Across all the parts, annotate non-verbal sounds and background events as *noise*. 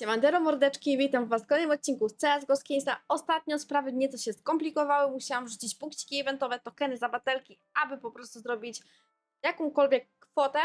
Siemandero mordeczki, witam was w kolejnym odcinku z CSGO. Ostatnio sprawy nieco się skomplikowały, musiałam wrzucić punkciki eventowe, tokeny za batelki, aby po prostu zrobić jakąkolwiek kwotę.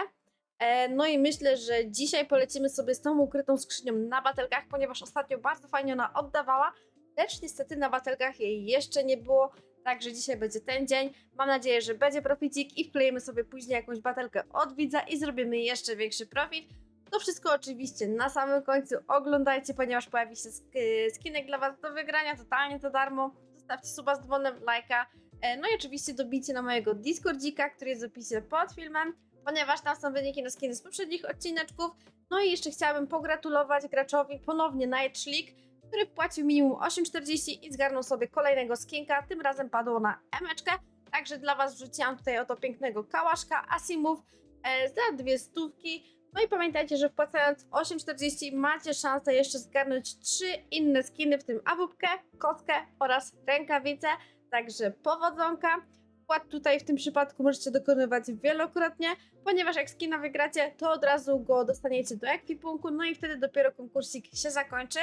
E, No i myślę, że dzisiaj polecimy sobie z tą ukrytą skrzynią na batelkach, ponieważ ostatnio bardzo fajnie ona oddawała, lecz niestety na batelkach jej jeszcze nie było, także dzisiaj będzie ten dzień. Mam nadzieję, że będzie proficik i wklejemy sobie później jakąś batelkę od widza i zrobimy jeszcze większy profit. To wszystko oczywiście na samym końcu oglądajcie, ponieważ pojawi się sk- skinek dla Was do wygrania, totalnie to darmo. Zostawcie suba z dzwonem, lajka. E, No i oczywiście dobijcie na mojego Discordzika, który jest w opisie pod filmem, ponieważ tam są wyniki na skiny z poprzednich odcineczków. No i jeszcze chciałabym pogratulować graczowi ponownie Night League, który wpłacił minimum 8,40 i zgarnął sobie kolejnego skinka. Tym razem padło na emeczkę. Także dla Was wrzuciłam tutaj oto pięknego kałaszka Asimów e, za dwie stówki. No i pamiętajcie, że wpłacając 8,40 macie szansę jeszcze zgarnąć trzy inne skiny, w tym awupkę, kostkę oraz rękawice. Także powodzonka. Wpłat tutaj w tym przypadku możecie dokonywać wielokrotnie, ponieważ jak skina wygracie, to od razu go dostaniecie do ekwipunku, no i wtedy dopiero konkursik się zakończy.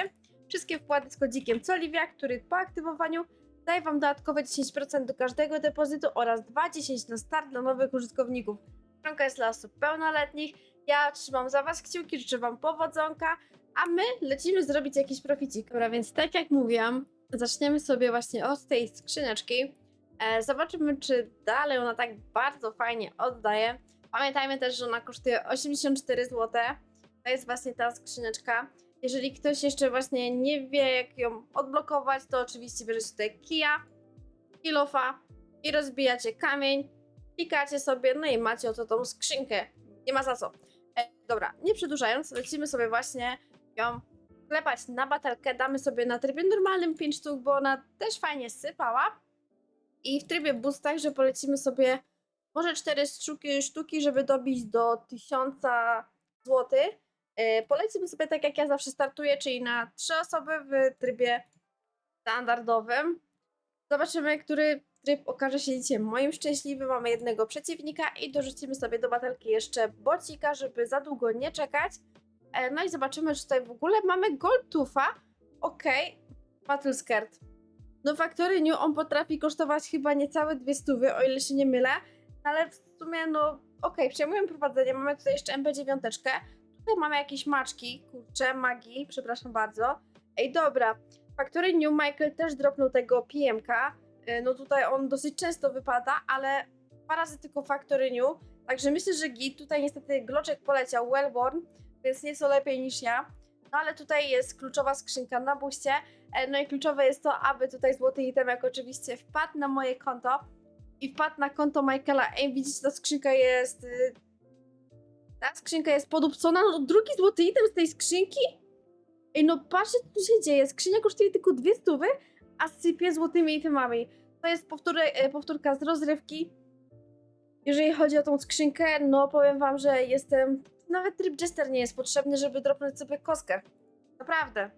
Wszystkie wpłaty z kodzikiem Coliwia, który po aktywowaniu daje Wam dodatkowe 10% do każdego depozytu oraz 2,10 na start dla nowych użytkowników. Stronka jest dla osób pełnoletnich. Ja trzymam za Was kciuki, życzę Wam powodzonka, a my lecimy zrobić jakiś proficik. Dobra, więc tak jak mówiłam, zaczniemy sobie właśnie od tej skrzyneczki. E, zobaczymy, czy dalej ona tak bardzo fajnie oddaje. Pamiętajmy też, że ona kosztuje 84 zł. To jest właśnie ta skrzyneczka. Jeżeli ktoś jeszcze właśnie nie wie, jak ją odblokować, to oczywiście bierzecie tutaj kija, kilofa i rozbijacie kamień, klikacie sobie, no i macie oto tą skrzynkę. Nie ma za co. E, dobra, nie przedłużając, lecimy sobie właśnie ją klepać na batelkę. Damy sobie na trybie normalnym 5 sztuk, bo ona też fajnie sypała. I w trybie boost także polecimy sobie może 4 sztuki, sztuki żeby dobić do 1000 zł. E, polecimy sobie tak jak ja zawsze startuję, czyli na 3 osoby w trybie standardowym. Zobaczymy, który tryb okaże się dzisiaj moim szczęśliwym. Mamy jednego przeciwnika i dorzucimy sobie do batelki jeszcze bocika, żeby za długo nie czekać. E, No i zobaczymy, czy tutaj w ogóle mamy Goldtufa. Okej, Battle Skirt. No Factory New on potrafi kosztować chyba niecałe dwie stówy, o ile się nie mylę. No Ale w sumie, no okej, przejmujemy prowadzenie. Mamy tutaj jeszcze MP9. Tutaj mamy jakieś maczki, kurcze, magii, przepraszam bardzo. Ej, dobra. Factory New Michael też dropnął tego PM-ka. E, No tutaj on dosyć często wypada, ale dwa razy tylko Factory New. Także myślę, że git. Tutaj niestety Gloczek poleciał Wellborn, więc nieco lepiej niż ja. No ale tutaj jest kluczowa skrzynka na buście. E, No i kluczowe jest to, aby tutaj złoty itemek oczywiście wpadł na moje konto i wpadł na konto Michaela. Ej, widzicie, ta skrzynka jest... y, Ta skrzynka jest podupcona. No drugi złoty item z tej skrzynki? Ej, no patrzcie, co tu się dzieje. Skrzynia kosztuje tylko dwie stówy, a sypie złotymi itemami. To jest e, powtórka z rozrywki. Jeżeli chodzi o tą skrzynkę, no powiem wam, że jestem... Nawet tryb Jester nie jest potrzebny, żeby dropnąć sobie kostkę. Naprawdę.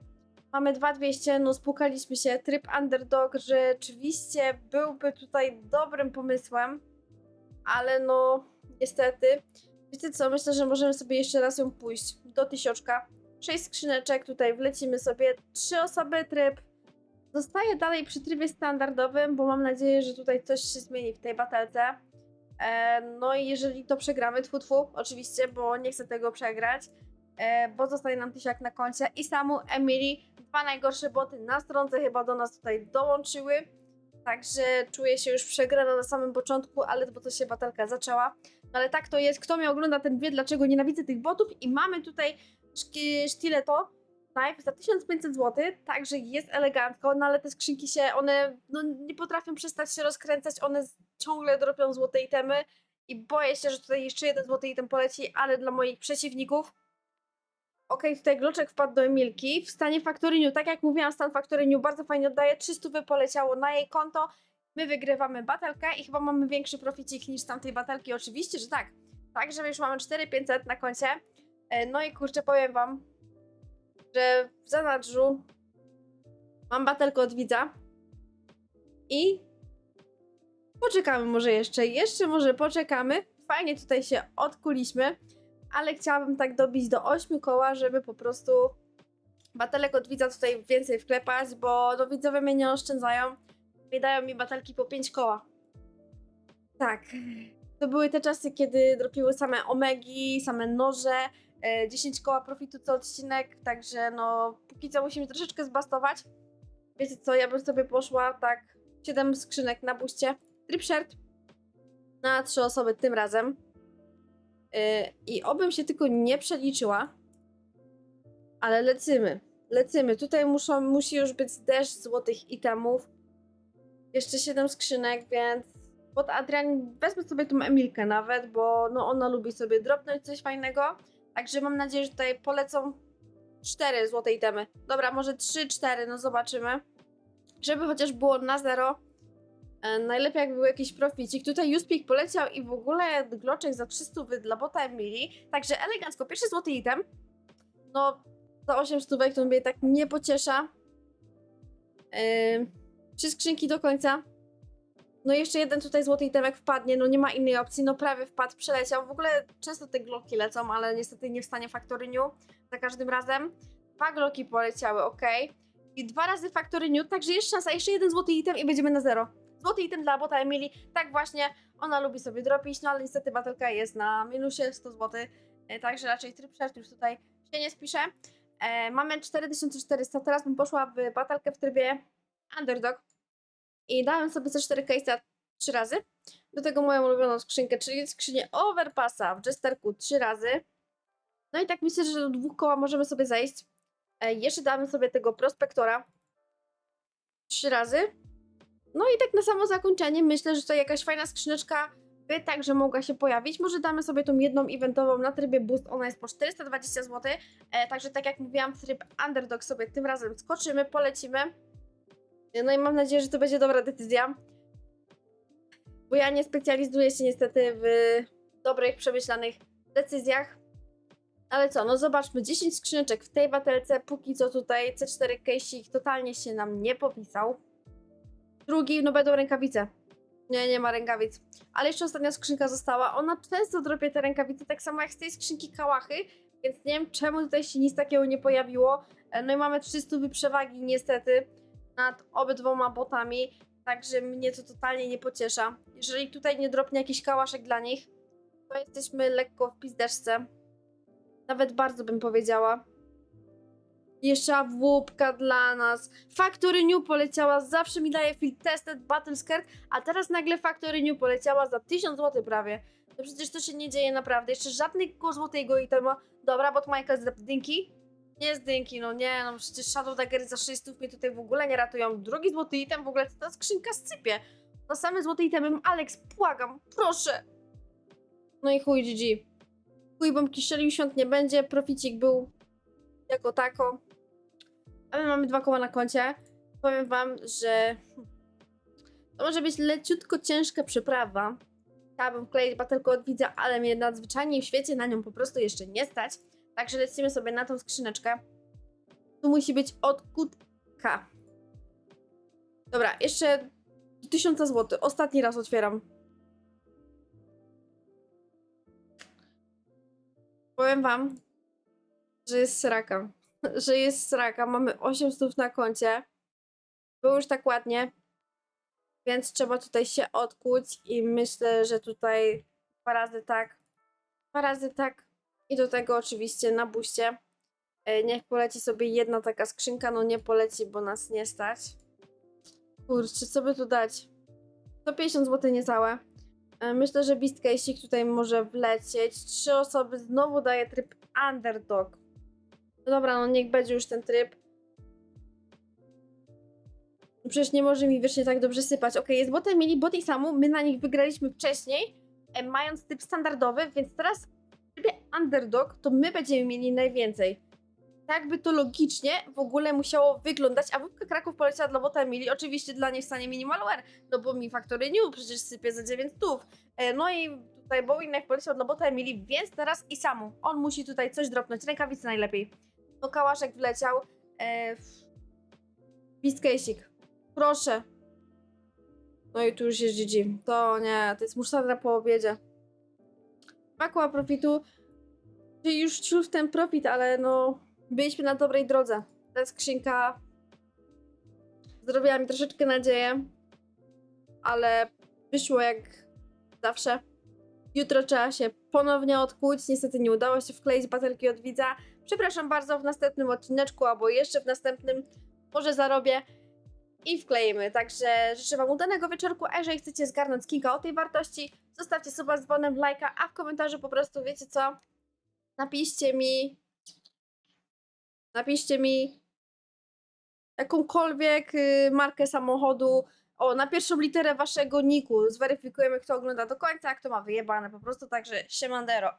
Mamy 2200, no spłukaliśmy się. Tryb Underdog rzeczywiście byłby tutaj dobrym pomysłem, ale no niestety. Wiecie co, myślę, że możemy sobie jeszcze raz ją pójść do tysiączka. Sześć skrzyneczek, tutaj wlecimy sobie trzy osoby tryb. Zostaję dalej przy trybie standardowym, bo mam nadzieję, że tutaj coś się zmieni w tej batelce. E, no i jeżeli to przegramy, tfu, tfu, oczywiście, bo nie chcę tego przegrać, e, bo zostaje nam tysiak na koncie i samu Emily, dwa najgorsze boty na stronce chyba do nas tutaj dołączyły. Także czuję się już przegrana na samym początku, ale bo to się batelka zaczęła. No ale tak to jest. Kto mnie ogląda, ten wie, dlaczego nienawidzę tych botów. I mamy tutaj sztyleto knife za 1500 zł, także jest elegancko, no ale te skrzynki się, one no, nie potrafią przestać się rozkręcać, one ciągle dropią złote itemy i boję się, że tutaj jeszcze jeden złoty item poleci, ale dla moich przeciwników Okej, tutaj Gloczek wpadł do Emilki. W stanie Factory New, tak jak mówiłam, stan Factory New bardzo fajnie oddaje. 300 by poleciało na jej konto. My wygrywamy batelkę i chyba mamy większy proficik niż tamtej batelki. Oczywiście, że tak. Także już mamy 4500 na koncie. E, No i kurczę, powiem wam, że w zanadrzu mam batelkę od widza i poczekamy może jeszcze. Jeszcze może poczekamy. Fajnie tutaj się odkuliśmy ale chciałabym tak dobić do 8 koła, żeby po prostu batelek od widza tutaj więcej wklepać, bo no widzowie mnie nie oszczędzają. I dają mi batelki po 5 koła. Tak. To były te czasy, kiedy dropiły same omegi, same noże, 10 koła profitu co odcinek, także no póki co musimy troszeczkę zbastować. Wiecie co, ja bym sobie poszła tak 7 skrzynek na buście. Trip shirt na 3 osoby tym razem. Yy, I obym się tylko nie przeliczyła, ale lecymy. Lecymy. Tutaj muszą, musi już być deszcz złotych itemów. Jeszcze 7 skrzynek, więc pod Adrian wezmę sobie tą Emilkę nawet, bo no ona lubi sobie dropnąć coś fajnego. Także mam nadzieję, że tutaj polecą 4 złote itemy. Dobra, może 3-4, no zobaczymy. Żeby chociaż było na zero. E, najlepiej jak był jakiś proficik. Tutaj Juspik poleciał i w ogóle gloczek za 300 wy dla bota Emilii. Także elegancko, pierwszy złoty item. No, za 8 stówek to mnie tak nie pociesza. Yy, trzy skrzynki do końca. No jeszcze jeden tutaj złoty itemek wpadnie, no nie ma innej opcji, no prawie wpadł, przeleciał. W ogóle często te gloki lecą, ale niestety nie wstanie Factory New za każdym razem. Dwa gloki poleciały, ok. I dwa razy Factory New, także jest szansa, jeszcze jeden złoty item i będziemy na zero. Złoty item dla bota Emilii, tak właśnie, ona lubi sobie dropić, no ale niestety batelka jest na minusie 100 zł, e, także raczej tryb shirt już tutaj się nie spisze. E, mamy 4400, teraz bym poszła w batelkę w trybie underdog i dałem sobie ze 4 case'a 3 razy. Do tego moją ulubioną skrzynkę, czyli skrzynię Overpassa w Jesterku 3 razy. No i tak myślę, że do dwóch koła możemy sobie zejść. E, jeszcze damy sobie tego prospektora 3 razy. No i tak na samo zakończenie myślę, że tutaj jakaś fajna skrzyneczka by także mogła się pojawić. Może damy sobie tą jedną eventową na trybie boost, ona jest po 420 zł. E, także tak jak mówiłam, tryb underdog sobie tym razem skoczymy, polecimy. No i mam nadzieję, że to będzie dobra decyzja. Bo ja nie specjalizuję się niestety w dobrych, przemyślanych decyzjach. Ale co, no zobaczmy, 10 skrzyneczek w tej batelce, póki co tutaj C4 case'ik totalnie się nam nie popisał. Drugi, no będą rękawice. Nie, nie ma rękawic. Ale jeszcze ostatnia skrzynka została. Ona często dropie te rękawice, tak samo jak z tej skrzynki kałachy, więc nie wiem czemu tutaj się nic takiego nie pojawiło. E, No i mamy 300 przewagi niestety nad obydwoma botami, także mnie to totalnie nie pociesza. Jeżeli tutaj nie dropnie jakiś kałaszek dla nich, to jesteśmy lekko w pizdeczce. Nawet bardzo bym powiedziała. Jeszcze AWP dla nas. Factory New poleciała, zawsze mi daje field tested battle skirt, a teraz nagle Factory New poleciała za 1000 zł prawie. No przecież to się nie dzieje naprawdę. Jeszcze żadnego złotego itemu. Dobra, bot Michael z dynki. Nie z dynki, no nie, no przecież Shadow Daggery za 600 mnie tutaj w ogóle nie ratują. Drugi złoty item, w ogóle ta skrzynka sypie. Na same złote itemy, Alex, błagam, proszę. No i chuj GG. Chuj bombki strzelił, świąt nie będzie, proficik był jako tako. A my mamy dwa koła na koncie. Powiem wam, że to może być leciutko ciężka przyprawa. Chciałabym wkleić batelkę od widza, ale mnie nadzwyczajnie w świecie na nią po prostu jeszcze nie stać. Także lecimy sobie na tą skrzyneczkę. Tu musi być od kutka. Dobra, jeszcze 1000 zł. Ostatni raz otwieram. Powiem wam, że jest sraka. *laughs* Że jest sraka. Mamy 800 na koncie. Było już tak ładnie. Więc trzeba tutaj się odkuć i myślę, że tutaj dwa razy tak. Dwa razy tak. I do tego oczywiście na buście. E, Niech poleci sobie jedna taka skrzynka. No nie poleci, bo nas nie stać. Kurczę, co by tu dać? 150 zł niecałe. E, Myślę, że Beast tutaj może wlecieć. Trzy osoby znowu daje tryb underdog. No dobra, no niech będzie już ten tryb. No Przecież nie może mi wiecznie tak dobrze sypać. Okej, jest botem mieli bot i samu. My na nich wygraliśmy wcześniej, e, mając typ standardowy, więc teraz underdog to my będziemy mieli najwięcej. Tak by to logicznie w ogóle musiało wyglądać, a wódka Kraków poleciała dla bota Emilii, oczywiście dla niej w stanie minimalware, no bo mi Factory New przecież sypie za 9 stów. E, no i tutaj Bowinek poleciał dla bota Emilii, więc teraz i samu. On musi tutaj coś dropnąć, rękawice najlepiej. No kałaszek wleciał. E, Case'ik. Proszę. No i tu już jest GG. To nie, to jest musztarda po obiedzie. Dwa koła profitu. Już ciul w ten profit, ale no byliśmy na dobrej drodze. Ta skrzynka zrobiła mi troszeczkę nadzieję, ale wyszło jak zawsze. Jutro trzeba się ponownie odkuć. Niestety nie udało się wkleić baterki od widza. Przepraszam bardzo, w następnym odcineczku albo jeszcze w następnym może zarobię i wkleimy. Także życzę Wam udanego wieczorku, a jeżeli chcecie zgarnąć kilka o tej wartości, zostawcie suba z dzwonem, lajka, a w komentarzu po prostu wiecie co? Napiszcie mi napiszcie mi jakąkolwiek y, markę samochodu, o, na pierwszą literę waszego niku. Zweryfikujemy, kto ogląda do końca, kto ma wyjebane po prostu, także siemandero.